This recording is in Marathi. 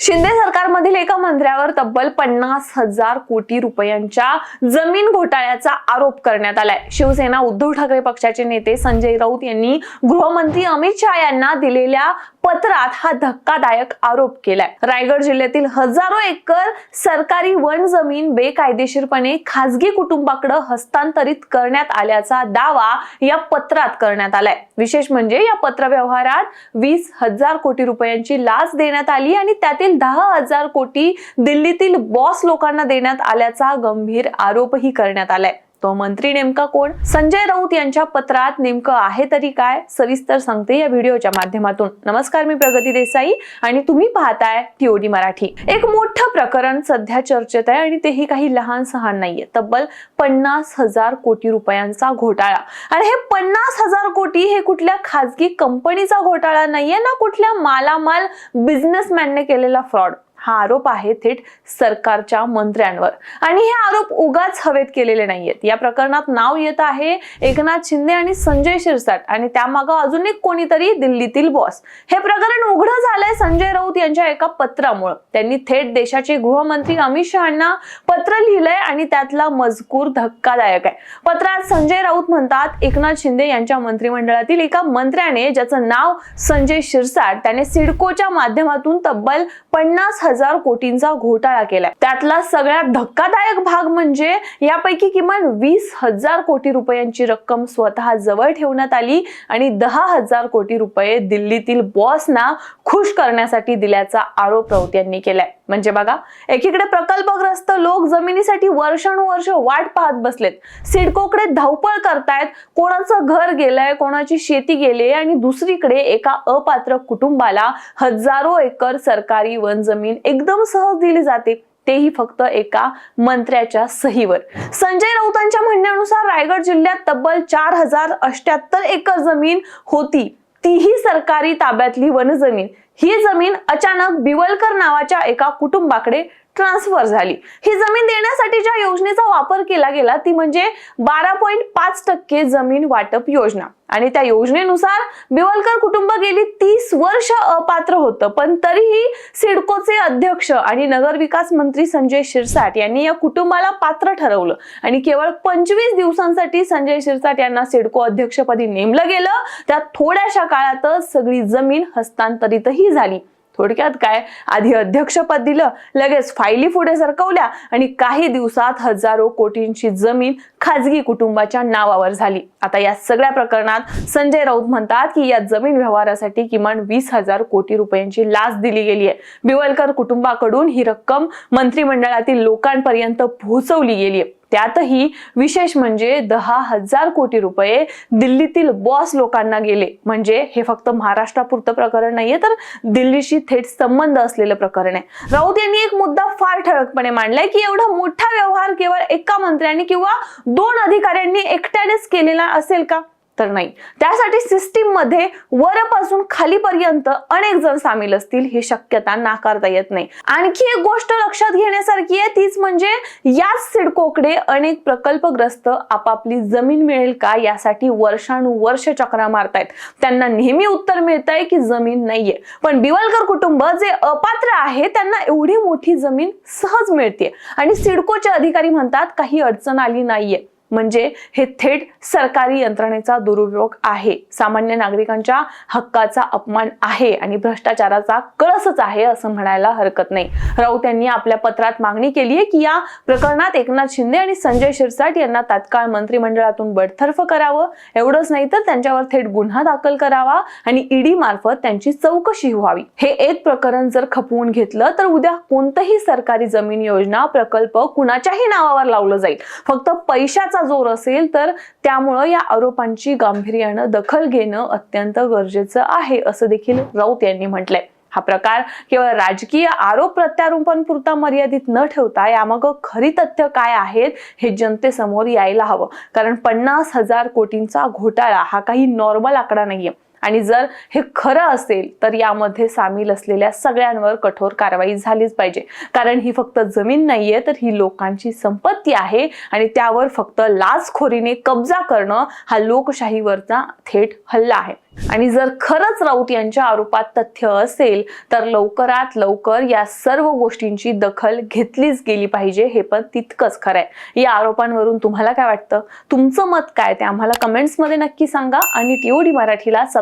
शिंदे सरकारमधील एका मंत्र्यावर तब्बल पन्नास हजार कोटी रुपयांच्या जमीन घोटाळ्याचा आरोप करण्यात आलाय. शिवसेना उद्धव ठाकरे पक्षाचे नेते संजय राऊत यांनी गृहमंत्री अमित शहा यांना दिलेल्या पत्रात हा धक्कादायक आरोप केलाय. रायगड जिल्ह्यातील हजारो एकर सरकारी वन जमीन बेकायदेशीरपणे खासगी कुटुंबाकडे हस्तांतरित करण्यात आल्याचा दावा या पत्रात करण्यात आलाय. विशेष म्हणजे या पत्र व्यवहारात वीस हजार कोटी रुपयांची लाच देण्यात आली आणि त्यातील दहा हजार कोटी दिल्लीतील बॉस लोकांना देण्यात आल्याचा गंभीर आरोपही करण्यात आलाय. तो मंत्री नेमका कोण? संजय राऊत यांच्या पत्रात नेमकं आहे तरी काय? सविस्तर सांगते या व्हिडिओच्या माध्यमातून. नमस्कार मी प्रगती देसाई आणि तुम्ही पाहताय टीओडी मराठी. एक मोठं प्रकरण सध्या चर्चेत आहे आणि तेही काही लहान सहान नाहीये. तब्बल पन्नास हजार कोटी रुपयांचा घोटाळा. आणि हे पन्नास हजार कोटी हे कुठल्या खाजगी कंपनीचा घोटाळा नाहीये ना कुठल्या मालामाल बिझनेसमॅनने केलेला फ्रॉड हा आरोप आहे थेट सरकारच्या मंत्र्यांवर. आणि हे आरोप उगाच हवेत केलेले नाहीयेत. या प्रकरणात नाव येत आहे एकनाथ शिंदे आणि संजय शिरसाट आणि त्यामागं अजून एक कोणीतरी दिल्लीतील बॉस हे प्रकरण उघडं झालंय संजय राऊत यांच्या एका पत्रामुळे. त्यांनी थेट देशाचे गृहमंत्री अमित शहाना पत्र लिहिलंय आणि त्यातला मजकूर धक्कादायक आहे. पत्रात संजय राऊत म्हणतात एकनाथ शिंदे यांच्या मंत्रिमंडळातील एका मंत्र्याने ज्याचं नाव संजय शिरसाट त्याने सिडकोच्या माध्यमातून तब्बल पन्नास हजार कोटींचा घोटाळा केलाय. त्यातला सगळ्यात धक्कादायक भाग म्हणजे यापैकी किमान वीस हजार कोटी रुपयांची रक्कम स्वतः जवळ ठेवण्यात आली आणि दहा हजार कोटी रुपये दिल्लीतील बॉसना खुश करण्यासाठी दिल्याचा आरोप राऊत यांनी केलाय. म्हणजे बघा एकीकडे प्रकल्पग्रस्त लोक जमिनीसाठी वर्षानुवर्ष वाट पाहत बसलेत. सिडकोकडे धावपळ करतायत. कोणाचं घर गेलंय कोणाची शेती गेली आणि दुसरीकडे एका अपात्र कुटुंबाला हजारो एकर सरकारी वन जमीन एकदम सहज दिली जाते. तेही फक्त एका मंत्र्याच्या सहीवर. संजय राऊतांच्या म्हणण्यानुसार रायगड जिल्ह्यात तब्बल चार हजार अष्ट्याहत्तर एकर जमीन होती. तीही सरकारी ताब्यातली वनजमीन ही जमीन अचानक बिवलकर नावाच्या एका कुटुंबाकडे ट्रान्सफर झाली. ही जमीन देण्यासाठी ज्या योजनेचा वापर केला गेला ती म्हणजे बारा पॉईंट पाच टक्के जमीन वाटप योजना. आणि त्या योजनेनुसार बिवलकर कुटुंब गेली तीस वर्ष अपात्र होतं. पण तरीही सिडकोचे अध्यक्ष आणि नगरविकास मंत्री संजय शिरसाट यांनी या कुटुंबाला पात्र ठरवलं. आणि केवळ पंचवीस दिवसांसाठी संजय शिरसाट यांना सिडको अध्यक्षपदी नेमलं गेलं. त्यात थोड्याशा काळातच सगळी जमीन हस्तांतरितही झाली. थोडक्यात काय? आधी अध्यक्षपद दिलं लगेच फायली पुढे सरकवल्या आणि काही दिवसात हजारो कोटींची जमीन खाजगी कुटुंबाच्या नावावर झाली. आता या सगळ्या प्रकरणात संजय राऊत म्हणतात की या जमीन व्यवहारासाठी किमान वीस हजार कोटी रुपयांची लाच दिली गेली आहे. बिवलकर कुटुंबाकडून ही रक्कम मंत्रिमंडळातील लोकांपर्यंत पोहोचवली गेली आहे. त्यातही विशेष म्हणजे दहा हजार कोटी रुपये दिल्लीतील बॉस लोकांना गेले. म्हणजे हे फक्त महाराष्ट्रापुरतं प्रकरण नाहीये तर दिल्लीशी थेट संबंध असलेलं प्रकरण आहे. राऊत यांनी एक मुद्दा फार ठळकपणे मांडलाय की एवढा मोठा व्यवहार केवळ एका मंत्र्यांनी किंवा दोन अधिकाऱ्यांनी एकट्यानेच केलेला असेल का? तर नाही. त्यासाठी सिस्टीममध्ये वरपासून खालीपर्यंत अनेक जण सामील असतील ही शक्यता नाकारता येत नाही. आणखी एक गोष्ट लक्षात घेण्यासारखी आहे तीच म्हणजे याच सिडकोकडे अनेक प्रकल्पग्रस्त आपापली जमीन मिळेल का यासाठी वर्षानुवर्ष चक्रा मारतायत. त्यांना नेहमी उत्तर मिळत आहे की जमीन नाहीये. पण बिवलकर कुटुंब जे अपात्र आहे त्यांना एवढी मोठी जमीन सहज मिळते आणि सिडकोचे अधिकारी म्हणतात काही अडचण आली नाहीये. म्हणजे हे थेट सरकारी यंत्रणेचा दुरुपयोग आहे. सामान्य नागरिकांच्या हक्काचा अपमान आहे आणि भ्रष्टाचाराचा कळसच आहे असं म्हणायला हरकत नाही. राऊत यांनी आपल्या पत्रात मागणी केली आहे की या प्रकरणात एकनाथ शिंदे आणि संजय शिरसाट यांना तात्काळ मंत्रिमंडळातून बडतर्फ करावं. एवढंच नाही तर त्यांच्यावर थेट गुन्हा दाखल करावा आणि ईडी मार्फत त्यांची चौकशी व्हावी. हे एक प्रकरण जर खपवून घेतलं तर उद्या कोणतंही सरकारी जमीन योजना प्रकल्प कुणाच्याही नावावर लावलं जाईल. फक्त पैशाचा जोर असेल तर त्यामुळं या आरोपांची गांभीर्यानं दखल घेणं अत्यंत गरजेचं आहे असं देखील राऊत यांनी म्हटलंय. हा प्रकार केवळ राजकीय आरोप प्रत्यारोपण पुरता मर्यादित न ठेवता यामागं खरी तथ्य काय आहेत हे जनतेसमोर यायला हवं. कारण पन्नास हजार कोटींचा घोटाळा हा काही नॉर्मल आकडा नाहीये. आणि जर हे खरं असेल तर यामध्ये सामील असलेल्या सगळ्यांवर कठोर कारवाई झालीच पाहिजे. कारण ही फक्त जमीन नाहीये तर ही लोकांची संपत्ती आहे आणि त्यावर फक्त लाचखोरीने कब्जा करणं हा लोकशाहीवरचा थेट हल्ला आहे. आणि जर खरंच राऊत यांच्या आरोपात तथ्य असेल तर लवकरात लवकर या सर्व गोष्टींची दखल घेतलीच गेली पाहिजे हे पण तितकंच खरं आहे या आरोपांवरून तुम्हाला काय वाटतं? तुमचं मत काय ते आम्हाला कमेंट्समध्ये नक्की सांगा आणि टीओडी मराठीला